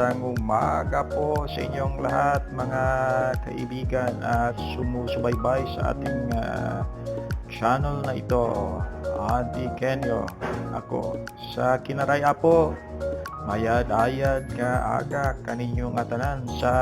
magandang, umaga po sa inyong lahat mga kaibigan at sumusubaybay sa ating ah, channel na ito. Adi Kenyo, ako sa Kinaraya po. Mayad-ayad ka aga kaninyong atanan sa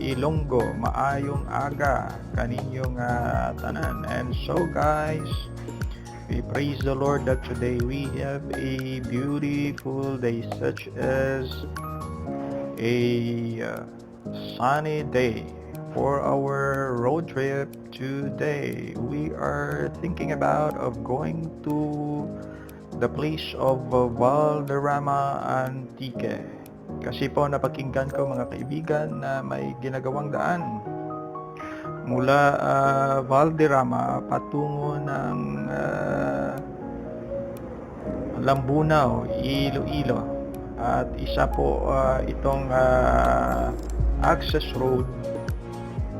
Ilonggo. Maayong aga kaninyong tanan. And so guys, We praise the Lord that today we have a beautiful day such as a uh, sunny day for our road trip today. We are thinking about of going to the place of uh, Valderrama Antique. Kasi po napakinggan ko mga kaibigan na may ginagawang daan mula ah, Valderrama patungo ng ah, Lambunao, Iloilo. At isa po ah, itong ah, access road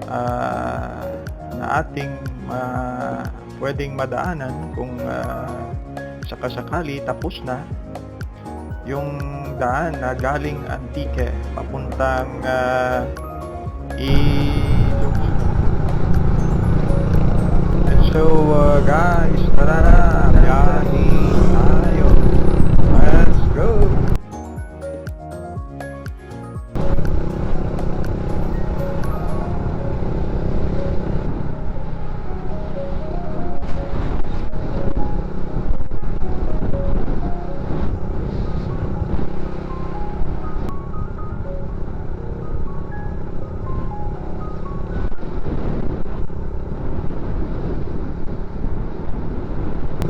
ah, na ating ah, pwedeng madaanan kung uh, sakasakali tapos na yung daan na galing Antique papuntang ah, Iloilo. So, uh, guys, tara na, biyahe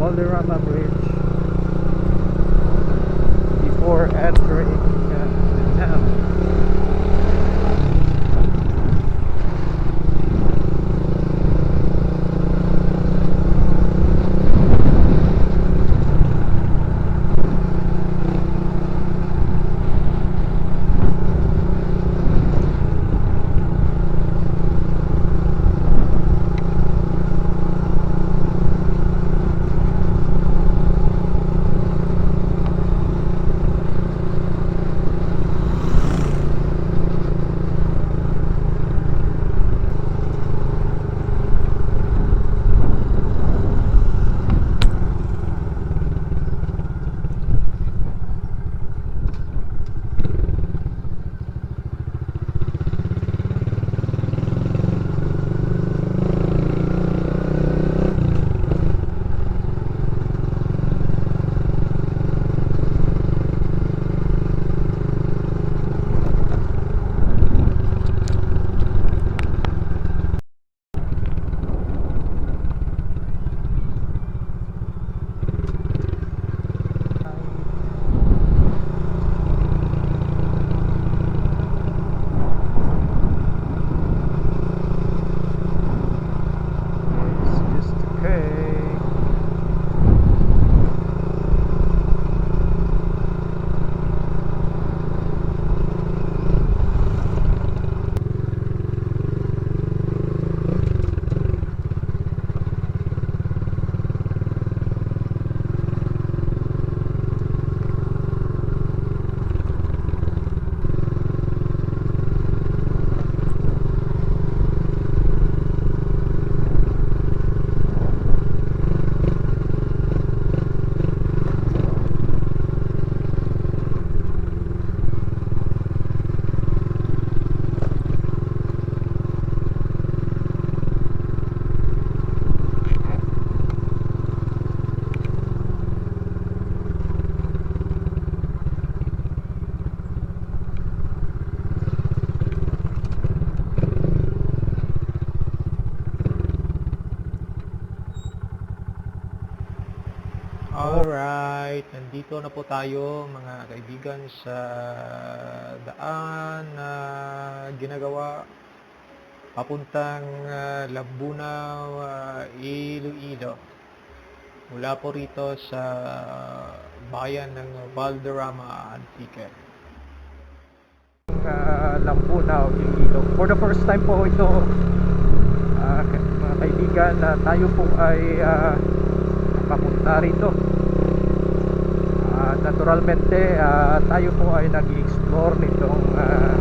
Valderrama Bridge. Before entering uh, Alright, nandito na po tayo mga kaibigan sa daan na ginagawa papuntang uh, Lambunao, ah, Iloilo. Mula po rito sa bayan ng Valderrama, Antique. Uh, Lambunao, Iloilo. For the first time po ito, ah, mga kaibigan, na tayo po ay ah, papunta rito. Naturalmente ah, tayo po ay nag-explore nitong ah,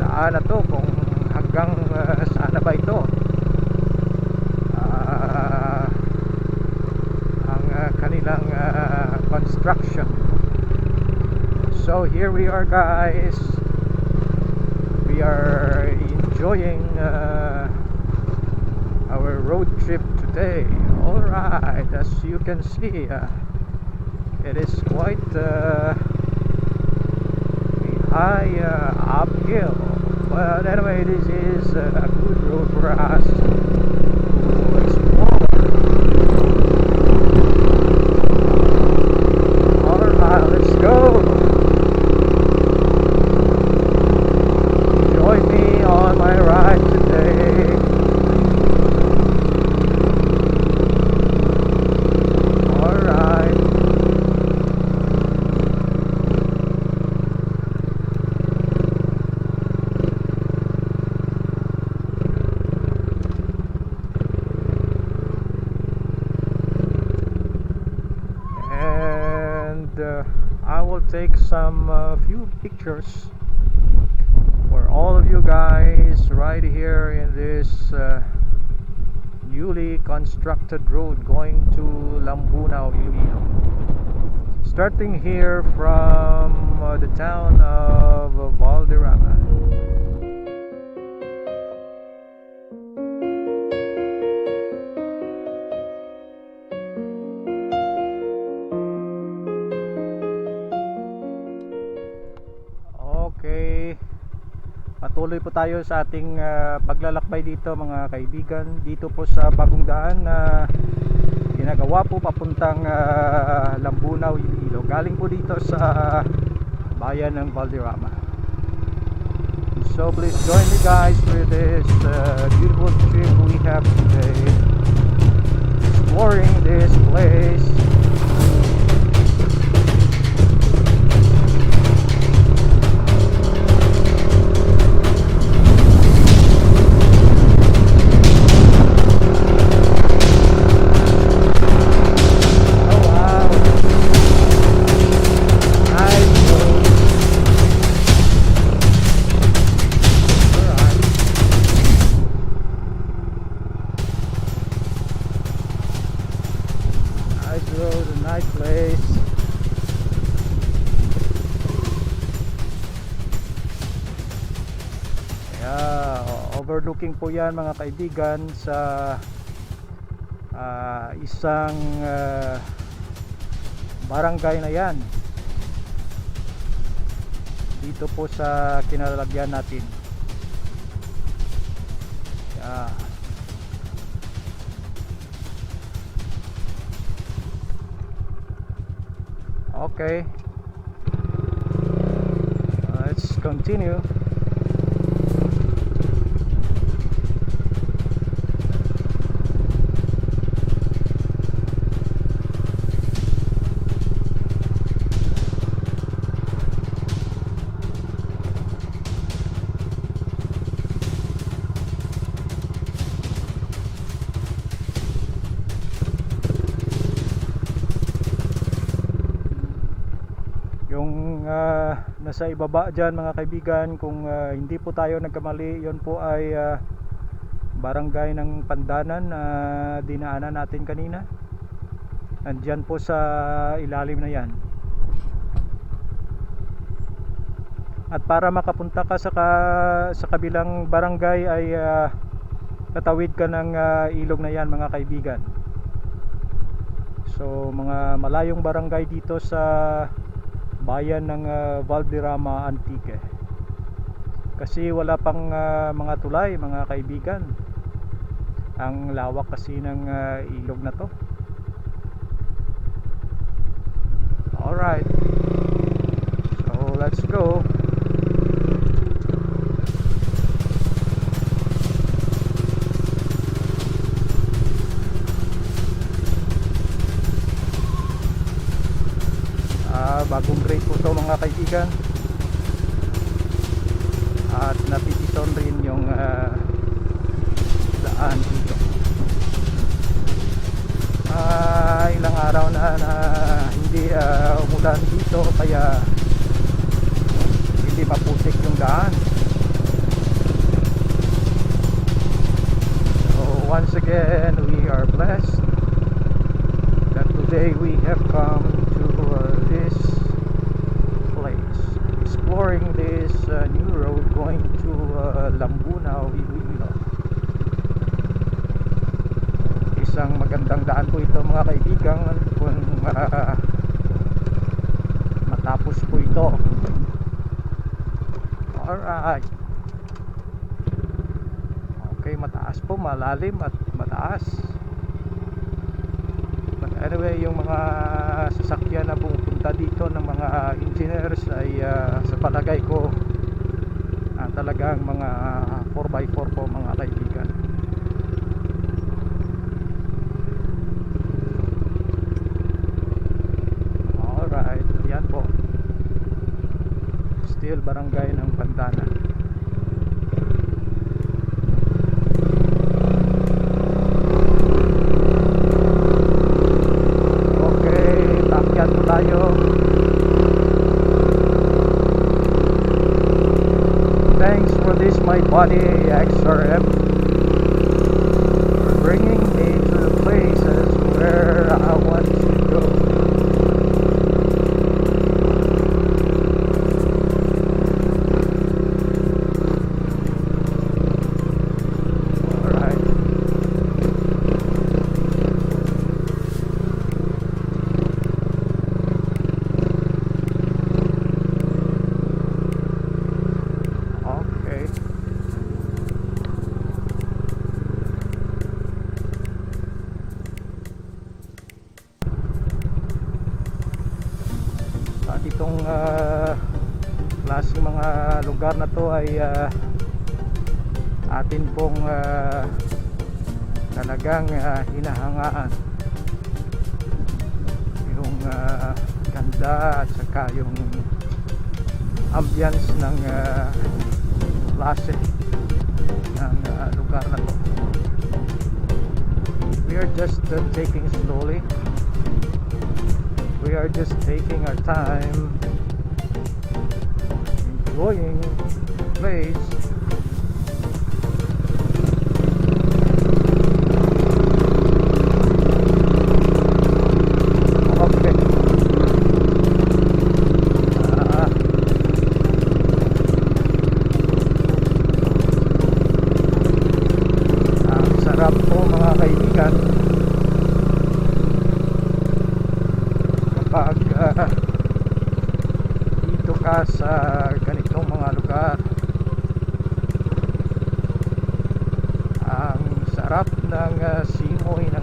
daan na to kung hanggang ah, saan ba ito. Ah, ang ah, kanilang ah, construction. So here we are guys. We are enjoying uh, our road trip today. Alright as you can see uh, it is quite uh, high uh, uphill. But anyway this is uh, a good road for us take some uh, few pictures for all of you guys right here in this uh, newly constructed road going to Lambunao, Iloilo. Starting here from uh, the town of Valderrama. Tayo sa ating ah, paglalakbay dito mga kaibigan dito po sa bagong daan na ginagawa po papuntang ah, Lambunao, Iloilo. Galing po dito sa bayan ng Valderrama. So please join me guys for this ah, beautiful trip we have today. Exploring this place. Overlooking po yan mga kaibigan sa ah, isang ah, barangay na yan. Dito po sa kinalalagyan natin. Yeah. okay. Let's continue yung ah, nasa ibaba dyan mga kaibigan kung ah, hindi po tayo nagkamali yon po ay ah, barangay ng Pandanan na dinaanan natin kanina. Andyan po sa ilalim na yan. At para makapunta ka sa, ka, sa kabilang barangay ay ah, tatawid ka ng ah, ilog na yan mga kaibigan. So mga malayong barangay dito sa bayan ng ah, Valderrama Antique. Kasi wala pang ah, mga tulay mga kaibigan. Ang lawak kasi ng ah, ilog na to. Alright. So let's go Ah, bagong grade po to Isang magandang daan po ito mga kaibigan kung uh, matapos po ito. Alright. Okay, mataas po, malalim at mataas. But anyway, yung mga sasakyan na pupunta dito ng mga engineers ay ah, sa palagay ko ah, talagang mga 4x4 po mga kaibigan. Alright, yan po. Still barangay ng Pantana. Okay, takyat tayo. Thanks for this my body XRM for bringing atin pong ah, talagang ah, hinahangaan. Yung ah, ganda at saka yung ambience ng uh, klase ng ah, lugar na to. We are just uh, taking slowly. We are just taking our time enjoying the place okay Ah, ang sarap po mga kaibigan kapag ah, dito ka sa ganitong mga lugar. Ang sarap ng ah, simoy ng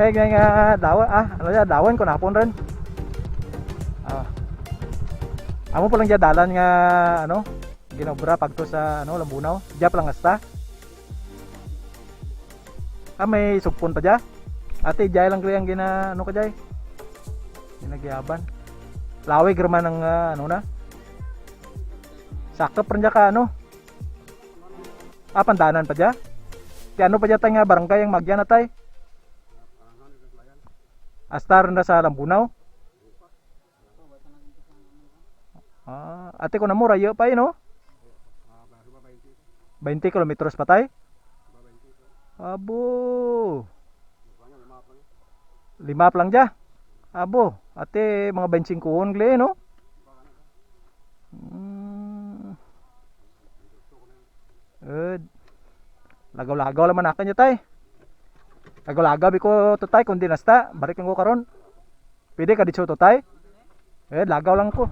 Eh, ganyan nga dawan ah, ano ya, dawan ko napon rin. Ah. Amo pa lang dalan nga ano, ginobra pagto sa ano Lambunaw. Pa lang asta. Ah, may sugpon pa dya. Ate, dya lang kaya gina ano ka dya? Ginagyaban. Lawig raman ng ah, ano na. Sakop rin ka ano. Ah, pandanan pa dya. Kaya ano pa dya tayo nga barangay ang magyan na tay? Astar na sa Lambunaw. Ah, ate ko na mo rayo pa no? 20 kilometros pa tay? Abo. Lima lang dya. Abo, ate mga 25 kuhon gle no? Mm. Good. Lagaw-lagaw laman akan niya tay. Lagaw-lagaw biko to tay kundi nasta, balik ko karon. Pwede ka dito to tay? Eh, lagaw lang ko.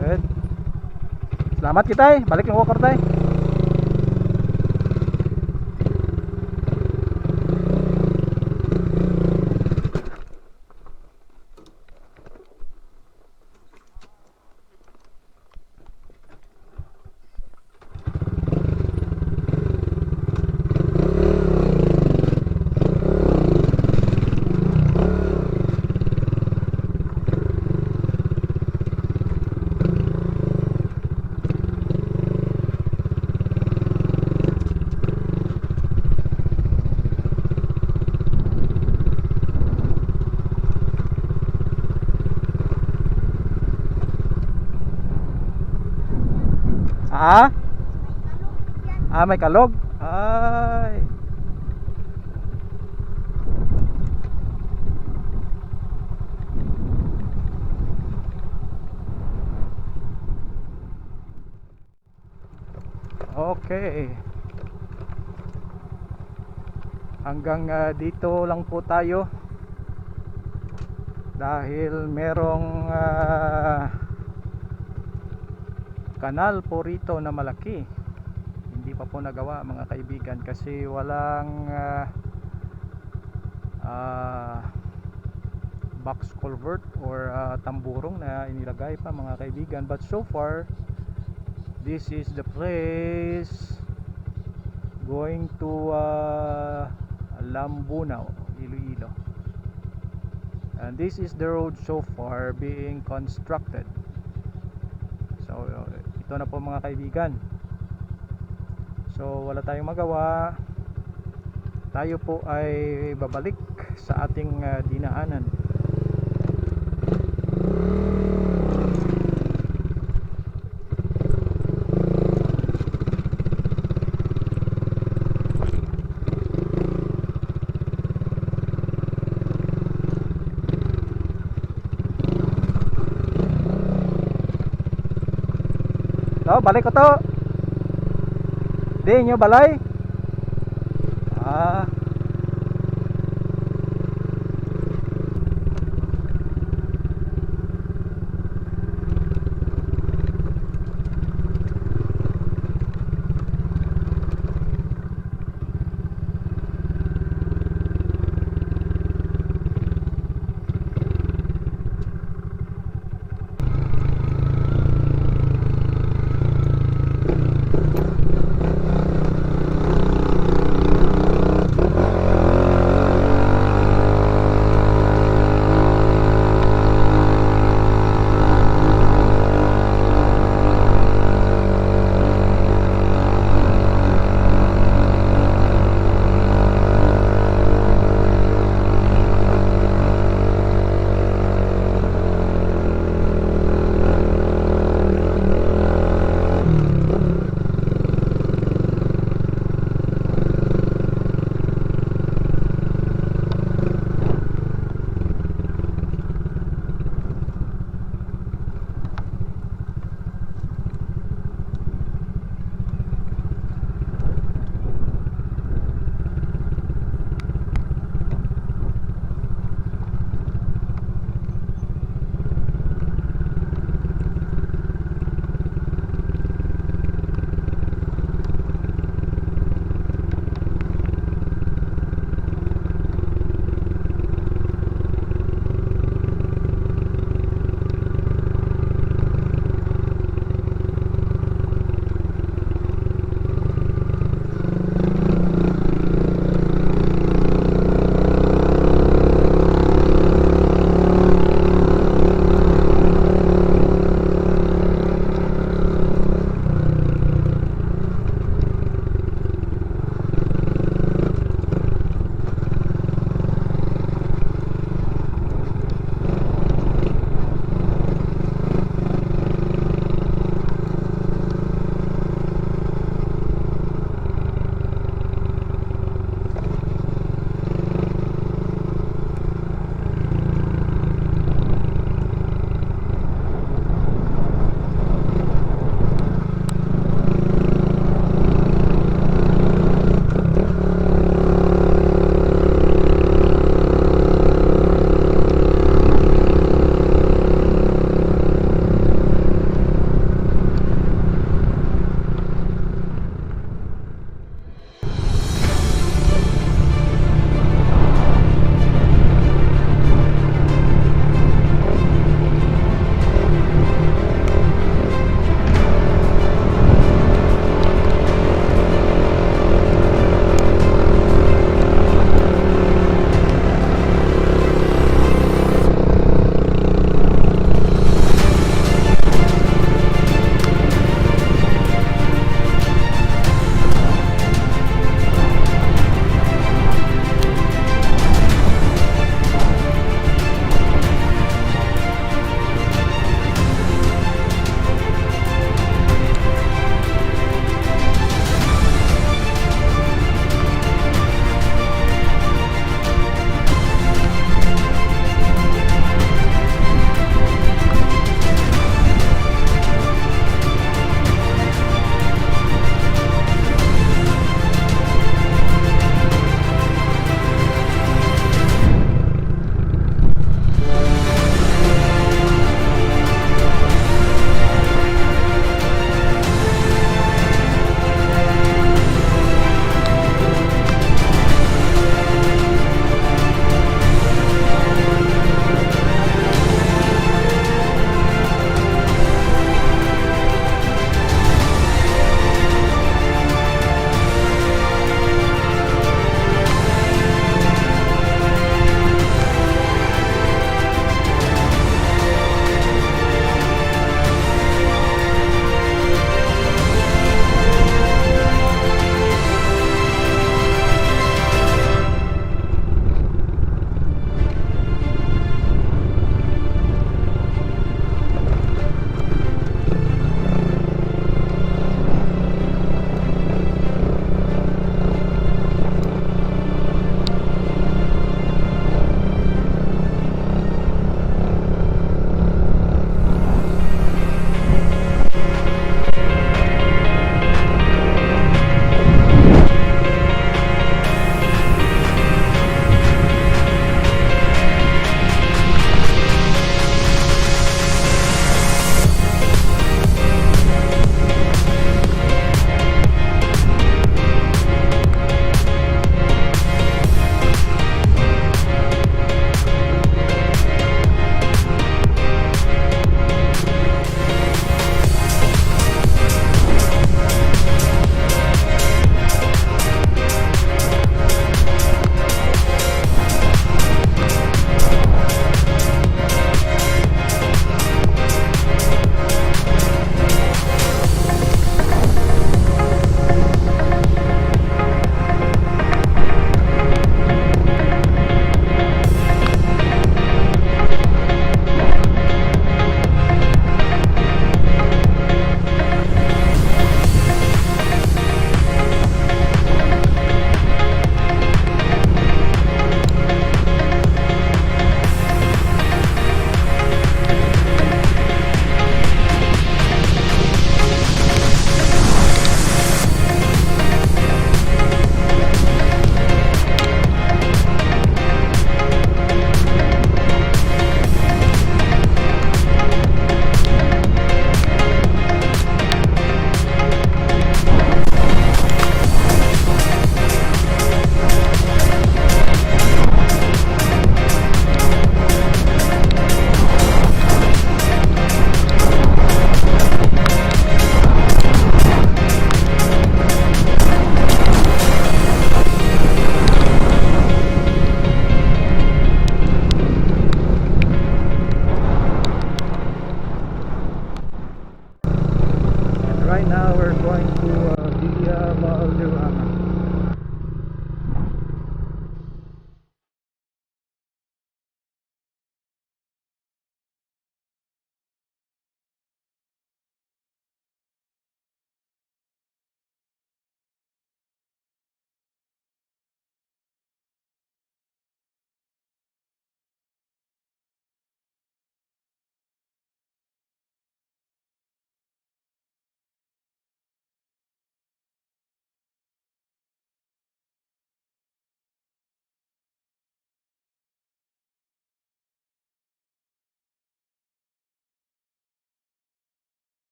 Eh. Salamat kita eh. Balik ng walker tay. Ah? Ah, may kalog? Ay. Okay. Hanggang ah, dito lang po tayo. Dahil merong ah, kanal po rito na malaki hindi pa po nagawa mga kaibigan kasi walang ah, ah, box culvert or ah, tamburong na inilagay pa mga kaibigan. But so far this is the place going to uh, Lambunao Iloilo. And this is the road so far being constructed. So, ito na po mga kaibigan. So, wala tayong magawa. Tayo po ay babalik sa ating ah, dinaanan. So, balik ko to. Di nyo balay.